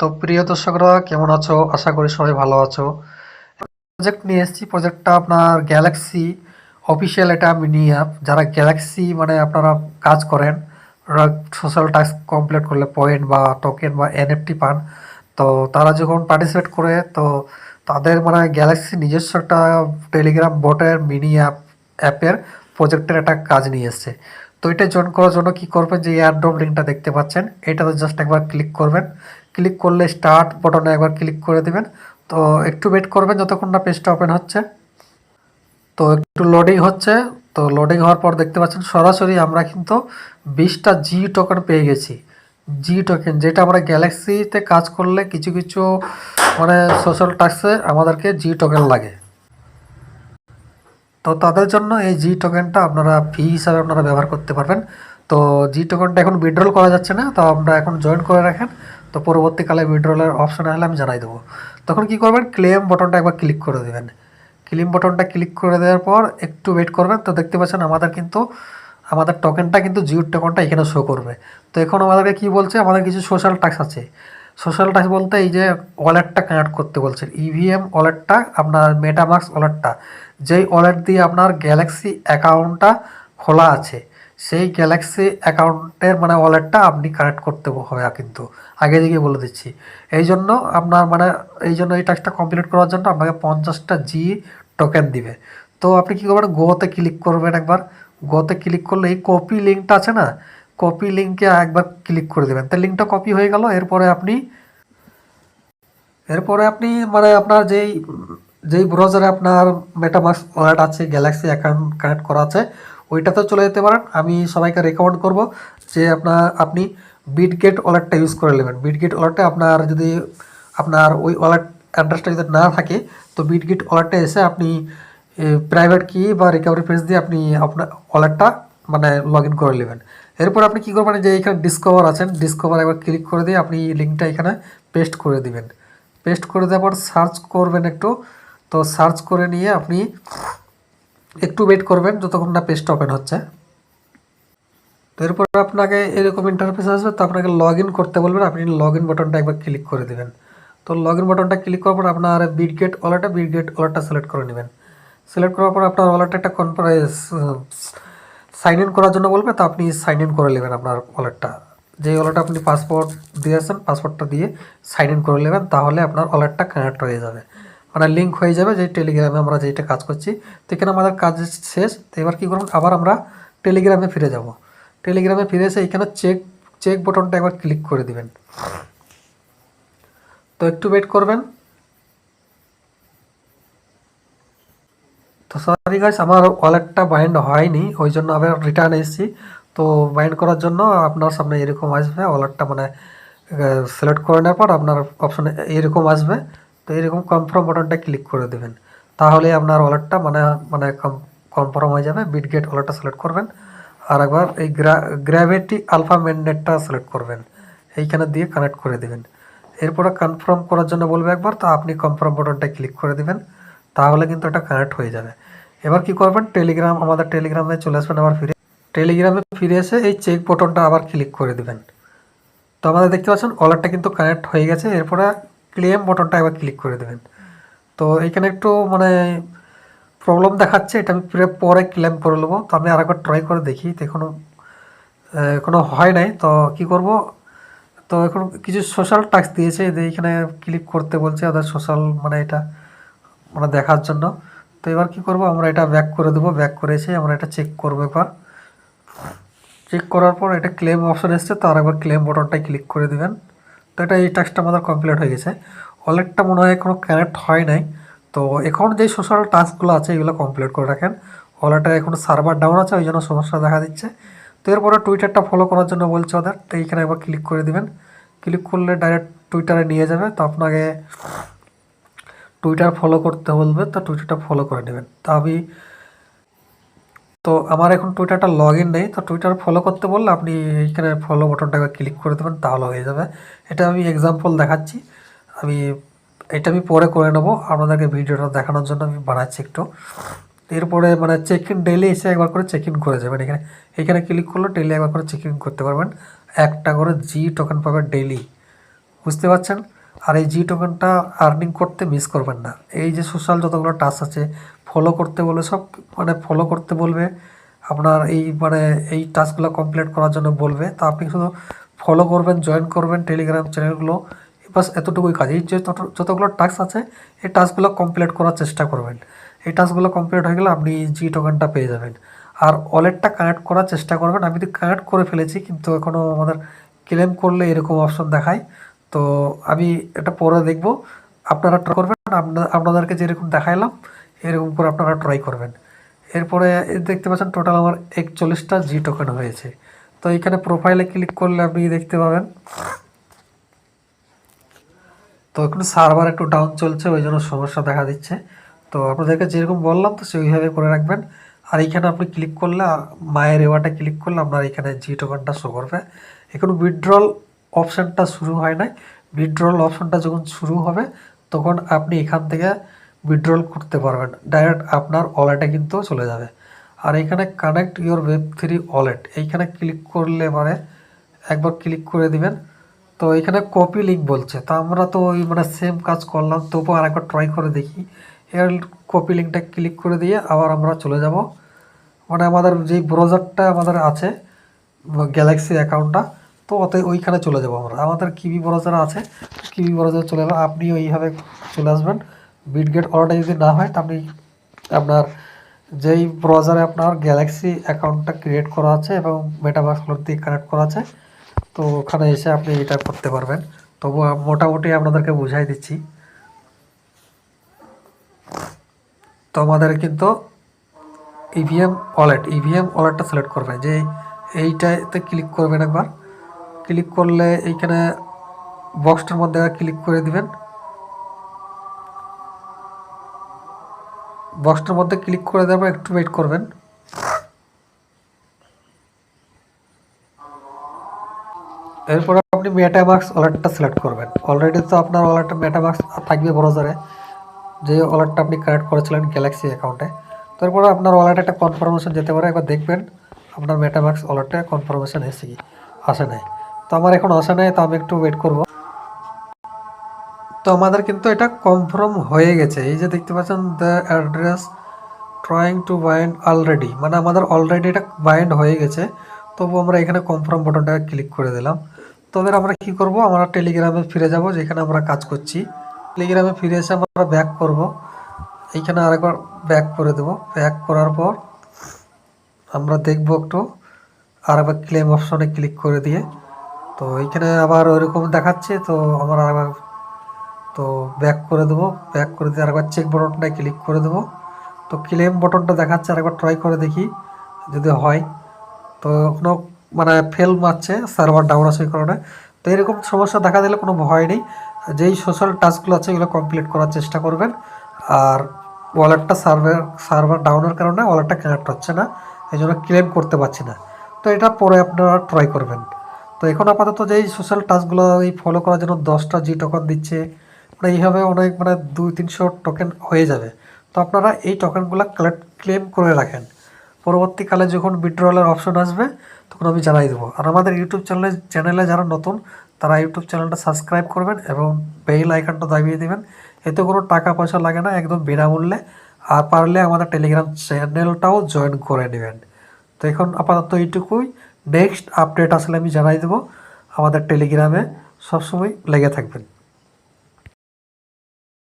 তো প্রিয় দর্শকরা, কেমন আছো? আশা করি সবাই ভালো আছো। প্রজেক্ট নিয়ে এসেছি। প্রজেক্টটা আপনার গ্যালাক্সি অফিসিয়াল এটা মিনি অ্যাপ যারা গ্যালাক্সি মানে আপনারা কাজ করেন সোশ্যাল টাস্ক কমপ্লিট করলে পয়েন্ট বা টোকেন বা এনএফটি পান। তো তারা যখন পার্টিসিপেট করে, তো তাদের মানে গ্যালাক্সি নিজস্ব একটা টেলিগ্রাম বটের মিনি অ্যাপ অ্যাপের প্রজেক্টের একটা কাজ নিয়ে এসছে। তো এটা জয়েন করার জন্য কি করবেন? যে এয়ারড্রপ লিঙ্কটা দেখতে পাচ্ছেন, এটাতে জাস্ট একবার ক্লিক করবেন। ক্লিক করলে স্টার্ট বটনে একবার ক্লিক করে দিবেন। তো একটু ওয়েট করবেন যতক্ষণ না পেজটা ওপেন হচ্ছে। তো একটু লোডিং হচ্ছে। তো লোডিং হওয়ার পর দেখতে পাচ্ছেন সরাসরি আমরা কিন্তু বিশটা জি টোকেন পেয়ে গেছি। জি টোকেন যেটা আমরা গ্যালাক্সিতে কাজ করলে কিছু কিছু মানে সোশ্যাল টাস্কে আমাদেরকে জি টোকেন লাগে। তো তাদের জন্য এই জি টোকেনটা আপনারা ফি হিসাবে আপনারা ব্যবহার করতে পারবেন। তো জি টোকেনটা এখন উইড্রল করা যাচ্ছে না। তো আমরা এখন জয়েন করে রাখেন। তো পরবর্তীকালে উইড্রলের অপশন আসলে আমি জানাই দেবো। তখন কি করবেন? ক্লেম বটনটা একবার ক্লিক করে দেবেন। ক্লেম বটনটা ক্লিক করে দেওয়ার পর একটু ওয়েট করবেন। তো দেখতে পাচ্ছেন আমাদের কিন্তু, আমাদের টোকেনটা কিন্তু জিও টোকেনটা এখানে শো করবে। তো এখন আমাদেরকে কি বলছে? আমাদের কিছু সোশ্যাল টাস্ক আছে। সোশ্যাল টাস্ক বলতে এই যে ওয়ালেটটা কানেক্ট করতে বলছেন ইভিএম ওয়ালেটটা আপনার মেটামাক্স ওয়ালেটটা যেই ওয়ালেট দিয়ে আপনার গ্যালাক্সি অ্যাকাউন্টটা খোলা আছে সেই গ্যালাক্সি অ্যাকাউন্টের মানে ওয়ালেটটা আপনি কানেক্ট করতে হবে কিন্তু। আগে দিকে বলে দিচ্ছি। এই জন্য আপনার মানে এই জন্য এই টাস্কটা কমপ্লিট করার জন্য আপনাকে পঞ্চাশটা জি টোকেন দিবে। তো আপনি কী করবেন? গোতে ক্লিক করবেন একবার। গোতে ক্লিক করলে এই কপি লিঙ্কটা আছে না? কপি লিঙ্কে একবার ক্লিক করে দেবেন। তো লিঙ্কটা কপি হয়ে গেল। এরপরে আপনি এরপরে আপনি মানে আপনার যেই যেই ব্রাউজারে আপনার মেটামাক্স ওয়ালেট আছে গ্যালাক্সি অ্যাকাউন্ট কানেক্ট করা আছে ওইটাতে চলে যেতে পারেন। আমি সবাইকে রেকমেন্ড করব যে আপনার, আপনি বিটগেট ওয়ালেটটা ইউজ করে নেবেন। বিটগেট ওয়ালেটে আপনার যদি, আপনার ওই ওয়ালেট অ্যাড্রেসটা যদি না থাকে, তো বিটগেট ওয়ালেটে এসে আপনি প্রাইভেট কি বা রিকভারি পেজ দিয়ে আপনি আপনার ওয়ালেটটা মানে লগ ইন করে নেবেন। এরপর আপনি কী করবেন, যে এখানে ডিসকভার আছেন ডিসকভার একবার ক্লিক করে দিয়ে আপনি লিঙ্কটা এখানে পেস্ট করে দিবেন। পেস্ট করে দেওয়ার পর সার্চ করবেন একটু। তো সার্চ করে নিয়ে আপনি একটু ওয়েট করবেন যতক্ষণ না পেজটা ওপেন হচ্ছে। তো এরপর আপনাকে এরকম ইন্টারফেস আসবে, তো আপনাকে লগ করতে বলবেন, আপনি লগ বাটনটা একবার ক্লিক করে দেবেন। তো লগ বাটনটা ক্লিক করার পর আপনার বিটগেট ওয়ালেটটা বিটগেট ওয়ালেটটা সিলেক্ট করে নেবেন। সিলেক্ট করার পর আপনার ওয়ালেটটা একটা কনফারেন্স সাইন ইন করার জন্য বলবে, তো আপনি সাইন ইন করে নেবেন আপনার ওয়ালেটটা যে ওয়ালেটটা আপনি পাসপোর্ট দিয়েছেন পাসপোর্টটা দিয়ে সাইন ইন করে নেবেন, তাহলে আপনার ওয়ালেটটা কানেক্ট হয়ে যাবে। মানে লিঙ্ক হয়ে যাবে যে টেলিগ্রামে আমরা যেটা কাজ করছি। তো এখানে আমাদের কাজ শেষ। তো এবার কী করুন আবার আমরা টেলিগ্রামে ফিরে যাব। টেলিগ্রামে ফিরে এসে এখানে চেক চেক বটনটা একবার ক্লিক করে দিবেন। তো একটু ওয়েট করবেন। তো সরি গাইস আমার ওয়ালেটটা বাইন্ড হয়নি, ওই জন্য আবার রিটার্ন এসেছি। তো বাইন্ড করার জন্য আপনার সামনে এরকম আসবে ওয়ালেটটা মানে সিলেক্ট করে নেওয়ার পর আপনার অপশনে এরকম আসবে। তো এরকম কনফার্ম বাটনটা ক্লিক করে দেবেন। তাহলে আপনার ওয়ালেটটা মানে মানে কনফার্ম হয়ে যাবে বিটগেট ওয়ালেটটা সিলেক্ট করবেন। আর একবার এই গ্রা গ্র্যাভিটি আলফা মেননেটটা সিলেক্ট করবেন। এইখানে দিয়ে কানেক্ট করে দেবেন। এরপরে কনফার্ম করার জন্য বলবে একবার, তো আপনি কনফার্ম বাটনটা ক্লিক করে দেবেন। তাহলে কিন্তু এটা কানেক্ট হয়ে যাবে। এবার কি করবেন? টেলিগ্রাম আমাদের টেলিগ্রামে চলে আসবেন, আবার ফিরে টেলিগ্রামে ফিরে এসে এই চেক বটনটা আবার ক্লিক করে দেবেন। তো আমাদের দেখতে পাচ্ছেন ওয়ালেটটা কিন্তু কানেক্ট হয়ে গেছে। এরপরে ক্লেম বটনটা একবার ক্লিক করে দেবেন। তো এখানে একটু মানে প্রবলেম দেখাচ্ছে, এটা আমি পরে ক্লেম করে নেব। তো আমি আরেকবার ট্রাই করে দেখি, তো এখনও এখনও হয় নাই। তো কি করব? তো এখন কিছু সোশ্যাল টাস্ক দিয়েছে এখানে ক্লিক করতে বলছে ওদের সোশ্যাল মানে এটা মানে দেখার জন্য। তো এবার কি করব? আমরা এটা ব্যাক করে দেবো ব্যাক করে এসে আমরা এটা চেক করব একবার। চেক করার পর এটা ক্লেম অপশন এসছে, তো আরেকবার ক্লেম বটনটাই ক্লিক করে দেবেন। তো এটা এই টাস্কটা আমাদের কমপ্লিট হয়ে গেছে। ওয়ালেটটা মনে হয় এখনও কানেক্ট হয় নাই। তো এখন যে সোশ্যাল টাস্কগুলো আছে, এগুলো কমপ্লিট করে রাখেন। ওয়ালেটে এখন সার্ভার ডাউন আছে, ওই জন্য সমস্যা দেখা দিচ্ছে। তো এরপরে টুইটারটা ফলো করার জন্য বলছে ওদের, তো এইখানে একবার ক্লিক করে দিবেন। ক্লিক করলে ডাইরেক্ট টুইটারে নিয়ে যাবে। তো আপনাকে টুইটার ফলো করতে বলবে, তো টুইটারটা ফলো করে নেবেন। তো আমি তো আমার এখন টুইটারটা লগ ইন নেই। তো টুইটার ফলো করতে বললে আপনি এইখানে ফলো বটনটা ক্লিক করে দেবেন, তাহলে হয়ে যাবে। এটা আমি এক্সাম্পল দেখাচ্ছি। আমি, এটা আমি পরে করে নেব আপনাদেরকে ভিডিওটা দেখানোর জন্য, আমি বানাচ্ছি একটু। এরপরে মানে চেক ইন ডেলি এসে একবার করে চেক ইন করে যাবেন এখানে। এখানে ক্লিক করলে ডেলি একবার করে চেক ইন করতে পারবেন। একটা করে জি টোকেন পাবেন ডেলি বুঝতে পারছেন? আর এই জি টোকেনটা আর্নিং করতে মিস করবেন না। এই যে সোশ্যাল যতগুলো টাস্ক আছে ফলো করতে বলবে, সব মানে ফলো করতে বলবে, আপনার এই মানে এই টাস্কগুলো কমপ্লিট করার জন্য বলবে। তা আপনি শুধু ফলো করবেন জয়েন করবেন টেলিগ্রাম চ্যানেলগুলো বাস এতটুকুই কাজ। এই যে যত- যতগুলো টাস্ক আছে, এই টাস্কগুলো কমপ্লিট করার চেষ্টা করবেন। এই টাস্কগুলো কমপ্লিট হয়ে গেলে আপনি জি টোকেনটা পেয়ে যাবেন। আর ওয়ালেটটা কানেক্ট করার চেষ্টা করবেন। আমি তো কানেক্ট করে ফেলেছি, কিন্তু এখনও আমাদের ক্লেম করলে এরকম অপশন দেখায়। তো আমি এটা পরে দেখব। আপনারা করবেন আপনা- আপনাদেরকে যেরকম দেখাইলাম এরকম করে আপনারা ট্রাই করবেন। এরপরে দেখতে পাচ্ছেন টোটাল আমার একচল্লিশটা জি টোকেন হয়েছে। তো এখানে প্রোফাইলে ক্লিক করলে আপনি দেখতে পাবেন। তো এখন সার্ভার একটু ডাউন চলছে, ওই জন্য সমস্যা দেখা দিচ্ছে। তো আপনাদেরকে যেরকম বললাম, তো সেইভাবে করে রাখবেন। আর এইখানে আপনি ক্লিক করলে মায়ের এওয়াটা ক্লিক করলে আপনার এখানে জি টোকেনটা শো করবে। এখন উইথড্রল অপশানটা শুরু হয় নাই। উইথড্রল অপশানটা যখন শুরু হবে, তখন আপনি এখান থেকে উইথড্রল করতে পারবেন। ডাইরেক্ট আপনার ওয়ালেটে কিন্তু চলে যাবে। আর এখানে connect your web three wallet এইখানে ক্লিক করলে মানে একবার ক্লিক করে দিবেন। তো এখানে কপি লিঙ্ক বলছে। তো আমরা তো ওই মানে সেম কাজ করলাম। তবুও আরেকবার ট্রাই করে দেখি। এর কপি লিঙ্কটা ক্লিক করে দিয়ে আবার আমরা চলে যাব। মানে আমাদের যেই ব্রাউজারটা আমাদের আছে গ্যালাক্সি অ্যাকাউন্টটা তো ওতে ওইখানে চলে যাব আমরা। আমাদের কিবি ব্রাউজার আছে। কিবি ব্রাউজারে চলে যাব আপনি ওইভাবে চলে আসবেন। বিটগেট অর্ডার যদি না হয় তো আপনি আপনার যেই ব্রাউজারে আপনার গ্যালাক্সি অ্যাকাউন্টটা ক্রিয়েট করা আছে এবং মেটাভার্সগুলোর দিয়ে কানেক্ট করা আছে, তো ওখানে এসে আপনি এটা করতে পারবেন। তবু মোটামুটি আপনাদেরকে বুঝাই দিচ্ছি। তো আমাদের কিন্তু ইভিএম ওয়ালেট ইভিএম ওয়ালেটটা সিলেক্ট করবেন। যে এইটাতে ক্লিক করবেন একবার। ক্লিক করলে এইখানে বক্সটার মধ্যে ক্লিক করে দিবেন। বক্সটার মধ্যে ক্লিক করে দেবেন একটু ওয়েট করবেন। এরপর আপনি মেটামাক্স ওয়ালেটটা সিলেক্ট করবেন। অলরেডি তো আপনার ওয়ালেটটা মেটা মেটামাক্স থাকবে ব্রাউজারে যে ওয়ালেটটা আপনি কানেক্ট করেছিলেন গ্যালাক্সি অ্যাকাউন্টে তারপরে আপনার ওয়ালেটে একটা কনফার্মেশন যেতে পারে। একবার দেখবেন, আপনার মেটা মেটামাক্স ওয়ালেটে কনফার্মেশন এসে কি? আসে নাই। তো আমার এখন আসে নাই, তো আমি একটু ওয়েট করব। তো আমাদের কিন্তু এটা কনফার্ম হয়ে গেছে। এই যে দেখতে পাচ্ছেন the address trying to bind already মানে আমাদের অলরেডি এটা বাইন্ড হয়ে গেছে। তবু আমরা এখানে কনফার্ম বাটনটা ক্লিক করে দিলাম। তবে আমরা কি করব? আমরা টেলিগ্রামে ফিরে যাব, যেখানে আমরা কাজ করছি। টেলিগ্রামে ফিরে এসে আমরা ব্যাক করব। এইখানে আরেকবার ব্যাক করে দেব। ব্যাক করার পর আমরা দেখব একটু আর একবার ক্লেম অপশনে ক্লিক করে দিয়ে। তো এইখানে আবার ওইরকম দেখাচ্ছে, তো আমরা আবার তো ব্যাক করে দেবো ব্যাক করে দিয়ে আরেকবার চেক বটনটায় ক্লিক করে দেবো। তো ক্লেম বটনটা দেখাচ্ছে, আরেকবার ট্রাই করে দেখি যদি হয়। তো কোনো মানে ফেল মারছে সার্ভার ডাউন ওই কারণে। তো এরকম সমস্যা দেখা দিলে কোনো ভয় নেই। যেই সোশ্যাল টাস্কগুলো আছে এগুলো কমপ্লিট করার চেষ্টা করবেন। আর ওয়ালেটটা সার্ভার সার্ভার ডাউনের কারণে ওয়ালেটটা কানেক্ট হচ্ছে না, এই জন্য ক্লেম করতে পারছি না। তো এটা পরে আপনারা ট্রাই করবেন। তো এখন আপাতত যেই সোশ্যাল টাস্কগুলো এই ফলো করার জন্য দশটা জি টোকন দিচ্ছে মানে এইভাবে অনেক মানে দুই, তিনশো টোকেন হয়ে যাবে। তো আপনারা এই টোকেনগুলো কালেক্ট ক্লেম করে রাখেন। পরবর্তীকালে যখন উইথড্রলের অপশন আসবে, তখন আমি জানাই দেবো। আর আমাদের ইউটিউব চ্যানেলে চ্যানেলে যারা নতুন, তারা ইউটিউব চ্যানেলটা সাবস্ক্রাইব করবেন এবং বেল আইকনটা দাবিয়ে দেবেন। এতে কোনো টাকা পয়সা লাগে না, একদম বিনামূল্যে। আর পারলে আমাদের টেলিগ্রাম চ্যানেলটাও জয়েন করে নেবেন। তো এখন আপাতত এইটুকুই। নেক্সট আপডেট আসলে আমি জানাই দেবো। আমাদের টেলিগ্রামে সবসময় লেগে থাকবেন।